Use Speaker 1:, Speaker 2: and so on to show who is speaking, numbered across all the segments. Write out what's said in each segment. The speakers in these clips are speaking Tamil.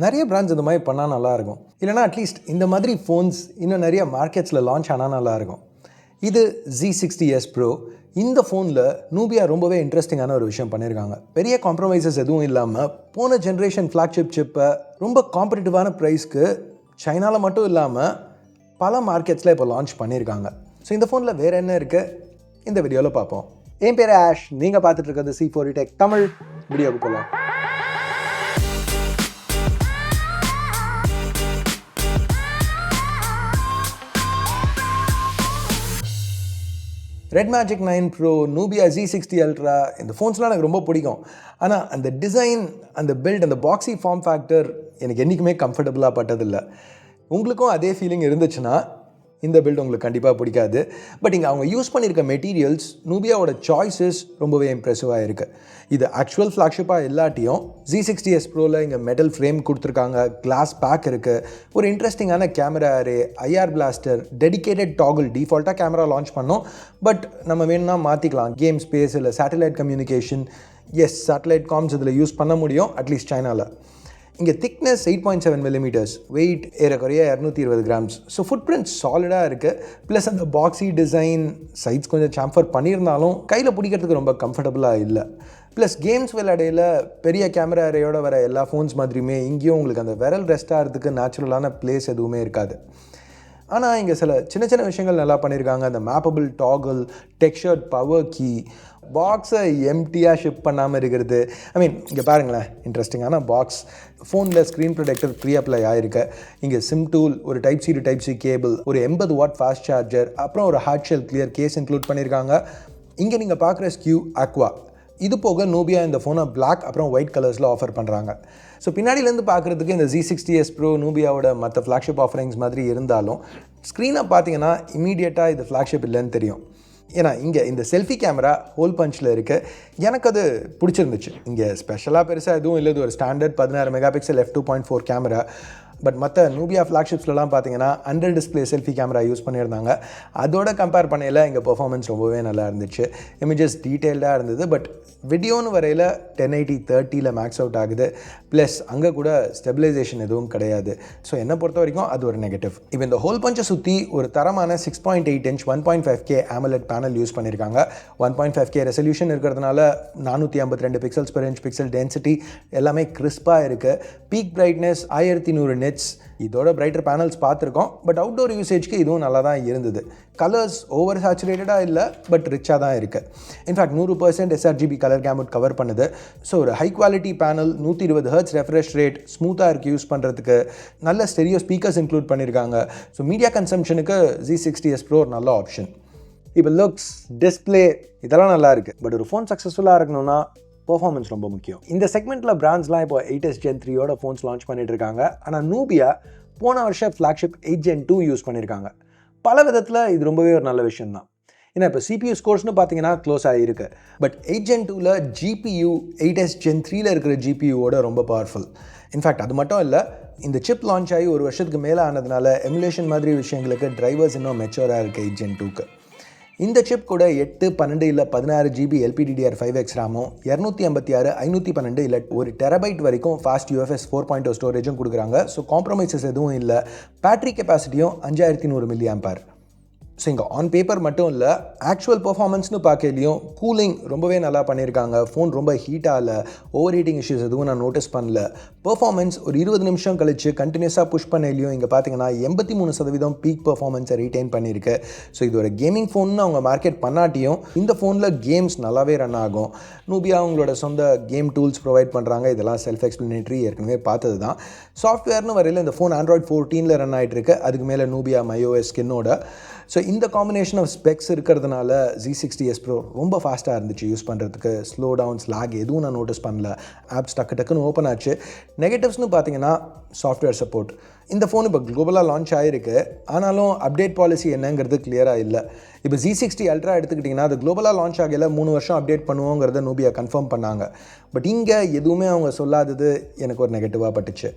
Speaker 1: நிறைய பிராண்ட்ஸ் இந்த மாதிரி பண்ணால் நல்லாயிருக்கும். இல்லைனா அட்லீஸ்ட் இந்த மாதிரி ஃபோன்ஸ் இன்னும் நிறைய மார்க்கெட்ஸில் லான்ச் ஆனால் நல்லாயிருக்கும். இது ஜி சிக்ஸ்டி எஸ் ப்ரோ இந்த ஃபோனில் நூபியா ரொம்பவே இன்ட்ரெஸ்டிங்கான ஒரு விஷயம் பண்ணியிருக்காங்க. பெரிய காம்ப்ரமைசஸ் எதுவும் இல்லாமல் போன ஜென்ரேஷன் ஃப்ளாக்ஷிப் சிப்பை ரொம்ப காம்படிட்டிவான ப்ரைஸ்க்கு சைனாவில் மட்டும் இல்லாமல் பல மார்க்கெட்ஸில் இப்போ லான்ச் பண்ணியிருக்காங்க. ஸோ இந்த ஃபோனில் வேறு என்ன இருக்குது இந்த வீடியோவில் பார்ப்போம். என் பேர் ஆஷ். நீங்கள் பார்த்துட்டு இருக்கிறது சி ஃபோர் டெக் தமிழ். வீடியோவுக்கு போகலாம் Red Magic nine pro Nubia G sixty ultra இந்த ஃபோன்ஸ்லாம் எனக்கு ரொம்ப பிடிக்கும். ஆனால் அந்த டிசைன் அந்த பில்ட் அந்த பாக்ஸி ஃபார்ம் ஃபேக்டர் எனக்கு என்றைக்குமே கம்ஃபர்டபுளாக பட்டதில்லை. உங்களுக்கும் அதே ஃபீலிங் இருந்துச்சுன்னா இந்த பில்ட் உங்களுக்கு கண்டிப்பாக பிடிக்காது. பட் இங்கே அவங்க யூஸ் பண்ணியிருக்க மெட்டீரியல்ஸ் நூபியாவோட சாய்ஸஸ் ரொம்பவே இம்ப்ரெசிவாக இருக்குது இது ஆக்சுவல் ஃப்ளாக்ஷிப்பாக இல்லாட்டியும் ஜி சிக்ஸ்டி எஸ் ப்ரோவில் இங்கே மெட்டல் ஃப்ரேம் கொடுத்துருக்காங்க கிளாஸ் பேக் இருக்குது ஒரு இன்ட்ரெஸ்டிங்கான camera array IR blaster dedicated toggle டிஃபால்ட்டாக கேமரா லான்ச் பண்ணோம். பட் நம்ம வேணும்னா மாற்றிக்கலாம் கேம் ஸ்பேஸ் இல்லை satellite communication S satellite comms இதில் யூஸ் பண்ண முடியும் அட்லீஸ்ட் சைனாவில் இங்கே thickness eight point seven millimetres weight ஏறக்குறைய இரநூத்தி இருபது கிராம்ஸ் ஸோ ஃபுட் பிரிண்ட் சாலிடாக இருக்குது ப்ளஸ் அந்த பாக்ஸி டிசைன் சைட்ஸ் கொஞ்சம் சாம்ஃபர் பண்ணியிருந்தாலும் கையில் பிடிக்கிறதுக்கு ரொம்ப கம்ஃபர்டபுளாக இல்லை. ப்ளஸ் கேம்ஸ் விளையாடையில் பெரிய கேமரா அரேயோட வர எல்லா ஃபோன்ஸ் மாதிரியுமே இங்கேயும் உங்களுக்கு அந்த விரல் ரெஸ்ட் ஆகிறதுக்கு நேச்சுரலான பிளேஸ் எதுவுமே இருக்காது. ஆனால் இங்கே சில சின்ன சின்ன விஷயங்கள் நல்லா பண்ணியிருக்காங்க. அந்த mappable toggle textured power key பாக்ஸை எம்டியாக ஷிப் பண்ணாமல் இருக்கிறது. ஐ மீன் இங்கே பாருங்களேன் இன்ட்ரெஸ்டிங்கான பாக்ஸ் ஃபோனில் ஸ்க்ரீன் ப்ரொடெக்டர் ப்ரீ அப்ளை ஆயிருக்கு. இங்கே சிம் டூல் ஒரு type C to type C cable ஒரு எண்பது வாட் ஃபாஸ்ட் சார்ஜர் அப்புறம் ஒரு hard shell clear case include பண்ணியிருக்காங்க இங்கே நீங்கள் பார்க்குற ஸ்கியூ அக்வா இது போக நோபியா இந்த ஃபோனை பிளாக் அப்புறம் ஒயிட் கலர்ஸில் ஆஃபர் பண்ணுறாங்க ஸோ பின்னாடியிலேருந்து பார்க்குறதுக்கு இந்த ஜி சிக்ஸ்டி எஸ் ப்ரோ நூபியாவோட மற்ற ஃப்ளாக்ஷிப் ஆஃபரிங்ஸ் மாதிரி இருந்தாலும் ஸ்க்ரீனை பார்த்தீங்கன்னா இமீடியட்டாக இது ஃப்ளாக்ஷிப் இல்லைன்னு தெரியும். ஏன்னா இங்கே இந்த செல்ஃபி கேமரா ஹோல் பஞ்சில் இருக்குது எனக்கு அது பிடிச்சிருந்துச்சு. இங்கே ஸ்பெஷலாக பெருசாக எதுவும் இல்லை. இது ஒரு ஸ்டாண்டர்ட் பதினாறு mega pixel F two point four camera but மற்ற நூபியா ஃப்ளாக்ஷிப்ஸ்லாம் பார்த்தீங்கன்னா under display selfie camera use பண்ணியிருந்தாங்க. அதோட கம்பேர் பண்ணையில் இங்கே பெர்ஃபார்மன்ஸ் ரொம்பவே நல்லா இருந்துச்சு. இமேஜஸ் டீட்டெயில்டாக இருந்தது பட் வீடியோன்னு வரையில் டென் எயிட்டி தேர்ட்டியில் மேக்ஸ் அவுட் ஆகுது. ப்ளஸ் அங்கே கூட ஸ்டெபிலைசேஷன் எதுவும் கிடையாது. ஸோ என்னை பொறுத்த வரைக்கும் அது ஒரு நெகட்டிவ் இப்போ இந்த ஹோல் பஞ்சை சுற்றி ஒரு தரமான six point eight inch one point five K AMOLED panel use பண்ணியிருக்காங்க. One point five K resolution இருக்கிறதுனால நானூற்றி ஐம்பத்தி ரெண்டு pixels per inch pixel density எல்லாமே கிறிஸ்பாக இருக்குது பீக் பிரைட்னஸ் ஆயிரத்தி நூறு நெட்ஸ் இதோட பிரைட்டர் பேனல்ஸ் பார்த்துருக்கோம். பட் அவுட்டோர் யூசேஜ்க்கு இதுவும் நல்லா தான் இருந்தது. கலர்ஸ் ஓவர் சேச்சுரேட்டடாக இல்லை பட் ரிச்சாக தான் இருக்குது இன்ஃபேக்ட் நூறு percent sRGB colour gamut cover பண்ணுது. ஸோ ஒரு ஹை குவாலிட்டி பேனல் நூற்றி இருபது ஹர்ட்ஸ் ரெஃப்ரெஷ் ரேட் ஸ்மூத்தாக இருக்குது யூஸ் பண்ணுறதுக்கு நல்ல ஸ்டெரியோ ஸ்பீக்கர்ஸ் இன்க்ளூட் பண்ணியிருக்காங்க ஸோ மீடியா கன்சம்ஷனுக்கு ஜி சிக்ஸ்டி எஸ் ப்ரோ ஒரு நல்ல ஆப்ஷன் இப்போ லுக்ஸ் டிஸ்பிளே இதெல்லாம் நல்லா இருக்குது பட் ஒரு ஃபோன் சக்ஸஸ்ஃபுல்லாக இருக்கணும்னா பர்ஃபார்மன்ஸ் ரொம்ப முக்கியம். இந்த செக்மெண்ட்டில் பிராண்ட்ஸ்லாம் இப்போ எயிட் எஸ் ஜென் த்ரீயோட ஃபோன்ஸ் லான்ச் பண்ணிட்டு இருக்காங்க ஆனால் நூபியா போன வருஷம் flagship eight gen two use பண்ணியிருக்காங்க பல விதத்தில் இது ரொம்பவே ஒரு நல்ல விஷயம் தான் ஏன்னா இப்போ சிபியூ ஸ்கோர்ஸ்னு பார்த்தீங்கன்னா க்ளோஸ் ஆகிருக்கு பட் எயிட் ஜென் டூவில் ஜிபியூ எயிட் எஸ் ஜென் த்ரீல இருக்கிற ஜிபியூவோட ரொம்ப பவர்ஃபுல் இன்ஃபேக்ட் அது மட்டும் இல்லை இந்த சிப் லான்ச் ஆகி ஒரு வருஷத்துக்கு மேலே ஆனதுனால எமுலேஷன் மாதிரி விஷயங்களுக்கு டிரைவர்ஸ் இன்னும் மெச்சோராக இருக்குது எயிட் ஜென் டூக்கு இந்த சிப் கூட எட்டு பன்னெண்டு இல்லை பதினாறு ஜிபி எல்பிடிடிஆர் ஃபைவ் எக்ஸ் ரேமும் இரநூத்தி ஐம்பத்தி ஆறு ஐநூற்றி பன்னெண்டு இல்லை ஒரு டெரபைட் வரைக்கும் ஃபாஸ்ட் யூஎஃப்எஸ் ஃபோர் பாயிண்ட் ஸ்டோரேஜும் கொடுக்குறாங்க. ஸோ காம்ப்ரமைசஸ் எதுவும் இல்லை. பேட்ரி கெப்பாசிட்டியும் அஞ்சாயிரத்தி நூறு மில்லியாம்பர் ஸோ இங்கே ஆன் பேப்பர் மட்டும் இல்லை ஆக்சுவல் பர்ஃபார்மன்ஸ்னு பார்க்கலையும் கூலிங் ரொம்பவே நல்லா பண்ணியிருக்காங்க. ஃபோன் ரொம்ப ஹீட் ஆகல. ஓவர் ஹீட்டிங் இஷ்யூஸ் எதுவும் நான் நோட்டீஸ் பண்ணல. பர்ஃபார்மன்ஸ் ஒரு இருபது நிமிஷம் கழிச்சு கண்டினியூஸாக புஷ் பண்ணலையும் இங்கே பார்த்தீங்கன்னா எண்பத்தி மூணு சதவீதம் பீக் பர்ஃபார்மன்ஸை ரீட்டைன் பண்ணியிருக்கு. ஸோ இது ஒரு கேமிங் ஃபோன்னு அவங்க மார்க்கெட் பண்ணாட்டியும் இந்த ஃபோனில் கேம்ஸ் நல்லாவே ரன் ஆகும். நூபியா அவங்களோட சொந்த கேம் டூல்ஸ் ப்ரொவைட் பண்ணுறாங்க இதெல்லாம் செல்ஃப் எக்ஸ்பிளனேட்ரி ஏற்கனவே பார்த்தது தான் சாஃப்ட்வேர்னு வரையில் இந்த ஃபோன் ஆண்ட்ராய்ட் ஃபோர்டீனில் ரன் ஆகிட்டு இருக்கு அதுக்கு மேலே நூபியா மையோஎஸ் ஸ்கின்னோட ஸோ இந்த காம்பினேஷன் ஆஃப் ஸ்பெக்ஸ் இருக்கிறதுனால ஜி சிக்ஸ்டி எஸ் ப்ரோ ரொம்ப ஃபாஸ்ட்டாக இருந்துச்சு யூஸ் பண்ணுறதுக்கு ஸ்லோ டவுன்ஸ் லாக் எதுவும் நான் நோட்டீஸ் பண்ணல. ஆப்ஸ் டக்கு டக்குன்னு ஓப்பன் ஆச்சு. நெகட்டிவ்ஸ்னு பார்த்தீங்கன்னா சாஃப்ட்வேர் சப்போர்ட் இந்த ஃபோன் இப்போ குளோபலாக லான்ச் ஆகிருக்கு ஆனாலும் அப்டேட் பாலிசி என்னங்கிறது கிளியராக இல்லை. இப்போ ஜி சிக்ஸ்டி அல்ட்ரா எடுத்துக்கிட்டிங்கன்னா அது குளோபலாக லான்ச் ஆகல மூணு வருஷம் அப்டேட் பண்ணுவோங்கிறத நூபியா கன்ஃபார்ம் பண்ணாங்க. பட் இங்கே எதுவுமே அவங்க சொல்லாதது எனக்கு ஒரு நெகட்டிவாக பட்டுச்சு.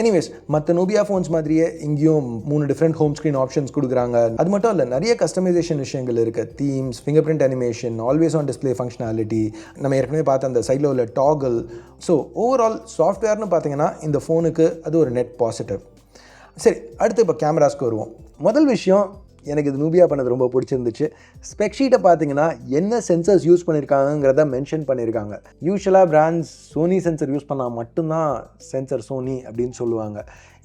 Speaker 1: எனிவேஸ் மற்ற நோபியா ஃபோன்ஸ் மாதிரியே இங்கேயும் மூணு டிஃப்ரெண்ட் ஹோம் ஸ்க்ரீன் ஆப்ஷன்ஸ் கொடுக்குறாங்க. அது மட்டும் இல்லை நிறைய கஸ்டமைசேஷன் விஷயங்கள் இருக்குது themes finger print animation always on display functionality நம்ம ஏற்கனவே பார்த்த அந்த சைடில் உள்ள டாகல் ஸோ ஓவரால் சாஃப்ட்வேர்னு பார்த்தீங்கன்னா இந்த ஃபோனுக்கு அது ஒரு நெட் பாசிட்டிவ் சரி அடுத்து இப்போ கேமராஸ்க்கு வருவோம். முதல் விஷயம் எனக்கு இது நூபியா பண்ணது ரொம்ப பிடிச்சிருந்துச்சு. ஸ்பெக்ஷீட்டை பார்த்தீங்கன்னா என்ன சென்சர்ஸ் யூஸ் பண்ணியிருக்காங்கிறத மென்ஷன் பண்ணியிருக்காங்க யூஸ்வலாக பிராண்ட்ஸ் சோனி சென்சர் யூஸ் பண்ணால் மட்டும்தான் சென்சர் சோனி அப்படின்னு சொல்லுவாங்க.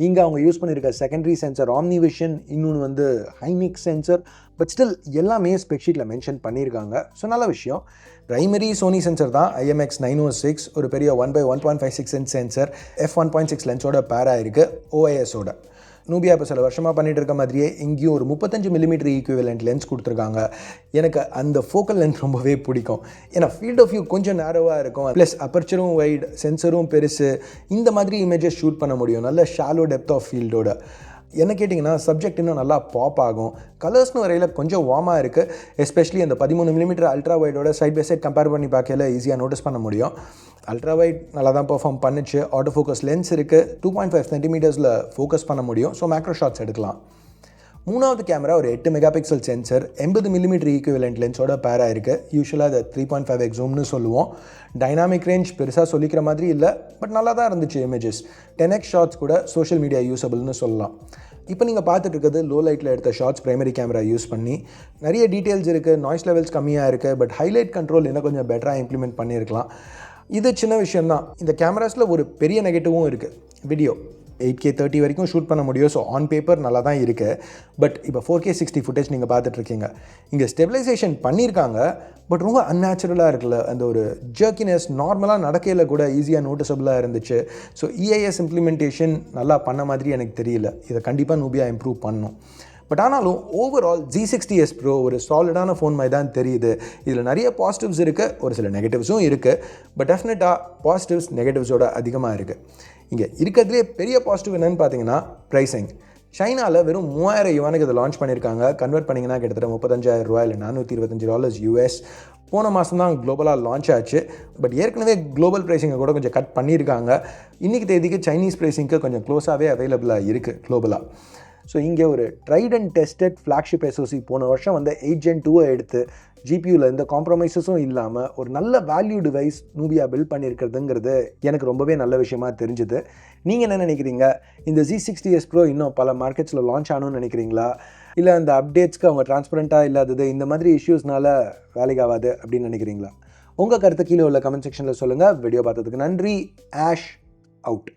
Speaker 1: இங்கே அவங்க யூஸ் பண்ணியிருக்க செகண்டரி சென்சர் ஆம்னிவிஷன் இன்னொன்று வந்து ஹைமிக் சென்சர் பட் ஸ்டில் எல்லாமே ஸ்பெக்ஷீட்டில் மென்ஷன் பண்ணியிருக்காங்க ஸோ நல்ல விஷயம். ப்ரைமரி சோனி சென்சர் தான் ஐஎம்எக்ஸ் நைன் ஓ சிக்ஸ் ஒரு பெரிய one by one point five six inch sensor F one point six லென்ஸோட பேராக இருக்குது ஓஐஎஸோட நூபியா இப்போ சில வருஷமாக பண்ணிகிட்டு இருக்க மாதிரியே இங்கேயும் ஒரு முப்பத்தஞ்சு மில்லிமீட்டர் ஈக்குவலண்ட் லென்ஸ் கொடுத்துருக்காங்க. எனக்கு அந்த ஃபோக்கல் லென்த் ரொம்பவே பிடிக்கும். ஏன்னா ஃபீல்ட் ஆஃப் வியூ கொஞ்சம் நேரோவாக இருக்கும். ப்ளஸ் அப்பர்ச்சரும் வைட் சென்சரும் பெருசு. இந்த மாதிரி இமேஜஸ் ஷூட் பண்ண முடியும். நல்ல ஷாலோ டெப்த் ஆஃப் ஃபீல்டோட என்ன கேட்டிங்கன்னா சப்ஜெக்ட் இன்னும் நல்லா பாப் ஆகும். கலர்ஸ்னு வரையில் கொஞ்சம் வார்மாக இருக்குது எஸ்பெஷலி அந்த பதிமூணு மில்லிமீட்டர் அல்ட்ரா வைடோட சைட் பை சைட் கம்பேர் பண்ணி பார்க்கல ஈஸியாக நோட்டீஸ் பண்ண முடியும். அல்ட்ரா வைட் நல்லா தான் பர்ஃபார்ம் பண்ணுச்சு. ஆட்டோ ஃபோக்கஸ் லென்ஸ் இருக்குது டூ பாயிண்ட் ஃபைவ் சென்டிமீட்டர்ஸில் ஃபோக்கஸ் பண்ண முடியும். ஸோ மேக்ரோ ஷாட்ஸ் எடுக்கலாம். மூணாவது கேமரா ஒரு எட்டு மெகா பிக்சல் சென்சர் எண்பது மில்லிமீட்டர் ஈக்குவலண்ட் லென்ஸோட பேராக இருக்குது யூஸ்வலாக அதை த்ரீ பாயிண்ட் ஃபைவ் எக்ஸோம்னு சொல்லுவோம். டைனாமிக் ரேஞ்ச் பெருசாக சொல்லிக்கிற மாதிரி இல்லை பட் நல்லா தான் இருந்துச்சு இமேஜஸ் டென் எக்ஸ் ஷாட்ஸ் கூட சோஷியல் மீடியா யூஸபிள்னு சொல்லலாம். இப்போ நீங்கள் பார்த்துட்டு இருக்கிறது லோ லைட்டில் எடுத்த ஷார்ட்ஸ் ப்ரைமரி கேமரா யூஸ் பண்ணி நிறைய டீட்டெயில்ஸ் இருக்குது நாய்ஸ் லெவல்ஸ் கம்மியாக இருக்குது பட் ஹைலைட் கண்ட்ரோல் இன்னும் கொஞ்சம் பெட்டராக இம்ப்ளிமெண்ட் பண்ணியிருக்கலாம். இது சின்ன விஷயம்தான். இந்த கேமராஸில் ஒரு பெரிய நெகட்டிவும் இருக்குது வீடியோ எயிட் கே தேர்ட்டி வரைக்கும் ஷூட் பண்ண முடியும். ஸோ ஆன் பேப்பர் நல்லா தான் இருக்குது பட் இப்போ ஃபோர் கே சிக்ஸ்டி ஃபுட்டேஜ் நீங்கள் பார்த்துட்ருக்கீங்க. இங்கே ஸ்டெபிலைசேஷன் பண்ணியிருக்காங்க. பட் ரொம்ப அன்நேச்சுரலாக இருக்குல்ல. அந்த ஒரு ஜர்க்கினஸ் நார்மலாக நடக்கையில் கூட ஈஸியாக நோட்டிசபிளாக இருந்துச்சு. ஸோ இஐஎஸ் இம்ப்ளிமெண்டேஷன் நல்லா பண்ண மாதிரி எனக்கு தெரியல. இதை கண்டிப்பாக நூபியாக இம்ப்ரூவ் பண்ணும். பட் ஆனாலும் overall G sixty S pro ஒரு சாலிடான ஃபோன் மாதிரி தான் தெரியுது. இதில் நிறைய பாசிட்டிவ்ஸ் இருக்குது ஒரு சில நெகட்டிவ்ஸும் இருக்குது பட் டெஃபினட்டாக பாசிட்டிவ்ஸ் நெகட்டிவ்ஸோட அதிகமாக இருக்குது இங்கே இருக்கிறதுலே பெரிய பாசிட்டிவ் என்னென்னு பார்த்தீங்கன்னா ப்ரைஸிங் சைனாவில் வெறும் மூவாயிரம் யுவானுக்கு இதை லான்ச் பண்ணியிருக்காங்க. கன்வெர்ட் பண்ணிங்கன்னா கிட்டத்தட்ட முப்பத்தஞ்சாயிரம் ரூபாய் இல்லை நானூற்றி இருபத்தஞ்சு டாலர்ஸ் யூஎஸ் போன மாதம் தான் குளோபலாக லான்ச் ஆச்சு. பட் ஏற்கனவே குளோபல் ப்ரைஸிங்கை கூட கொஞ்சம் கட் பண்ணியிருக்காங்க. இன்றைக்கி தேதிக்கு சைனீஸ் ப்ரைஸிங்க்கு கொஞ்சம் க்ளோஸாகவே அவைலபிளாக இருக்குது குளோபலாக ஸோ இங்கே ஒரு tried and tested flagship SoC போன வருஷம் வந்து எயிட் ஜென் டூவை எடுத்து ஜிபியூவில் எந்த காம்ப்ரமைசஸும் இல்லாமல் ஒரு நல்ல வேல்யூ டிவைஸ் நூபியா பில்ட் பண்ணியிருக்கிறதுங்கிறது எனக்கு ரொம்பவே நல்ல விஷயமா தெரிஞ்சுது. நீங்கள் என்ன நினைக்கிறீங்க? இந்த ஜி சிக்ஸ்டி எஸ் ப்ரோ இன்னும் பல மார்க்கெட்ஸில் லான்ச் ஆகணும்னு நினைக்கிறீங்களா? இல்லை அந்த அப்டேட்ஸ்க்கு அவங்க டிரான்ஸ்பரண்ட்டாக இல்லாதது இந்த மாதிரி இஷ்யூஸ்னால வேலைக்காகாது அப்படின்னு நினைக்கிறீங்களா? உங்கள் கருத்து கீழே உள்ள கமெண்ட் செக்ஷனில் சொல்லுங்கள் வீடியோ பார்த்ததுக்கு நன்றி. Ash out